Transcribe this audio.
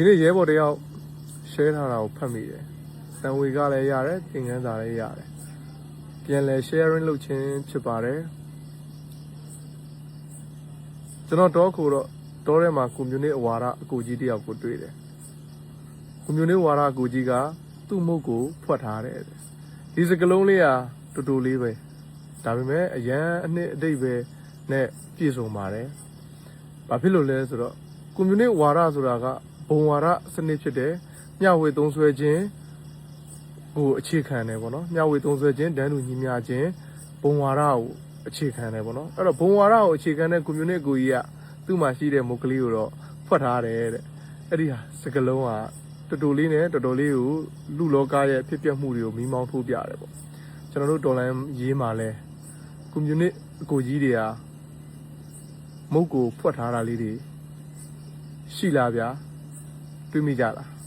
ဒီနေ့ရဲဘော်တယောက် share ထားတာကိုဖတ်မိတယ်တန်ဝေကလည်းရတယ်သင်ခန်းစာလည်းရတယ်ပြန်လဲ sharing လုပ်ခြင်းဖြစ်ပါတယ်ကျွန်တော်တော့ခုတော့တောထဲမှာကွန်မြူနတီအဝါဒအကူကြီးတယောက်ကိုတွေ့တယ်ကွန်မြူနတီဝါဒအကူကြီးကသူ့မုတ်ကိုဖွက်ထားတယ်တဲ့ဒီစကလုံးလေးကတူတူလေးပဲဒါပေမဲ့အရန်အနှစ်အတိတ်ပဲနဲ့ပြည့်စုံပါတယ်ဘာဖြစ်လို့လဲဆိုတော့ကွန်မြူနတီဝါဒဆိုတာက ဘုံဝါဒစနစ်ဖြစ်တယ်မျှဝေသုံးစွဲခြင်းကိုအခြေခံတယ်ပေါ့နော်မျှဝေသုံးစွဲခြင်းတန်းတူညီမျှခြင်းဘုံဝါဒကိုအခြေခံတယ်ပေါ့နော်အဲ့တော့ဘုံဝါဒကိုအခြေခံတဲ့ကွန်မြူနတီကိုကြီးကသူ့မှာရှိတဲ့မုတ်ကလေးကိုတော့ဖွက်ထားတယ်တဲ့အဲ့ဒီဟာစကလုံးကတော်တော်လေးနဲ့တော်တော်လေးကိုလူလောကရဲ့ဖြစ်ပျက်မှုတွေကိုမိမောင်းထိုးပြတယ်ပေါ့ကျွန်တော်တို့တော်လိုင်းရေးမှာလဲကွန်မြူနတီအကိုကြီးတွေကမုတ်ကိုဖွက်ထားတာလေးတွေရှိလားဗျာ တွေးမိကြလား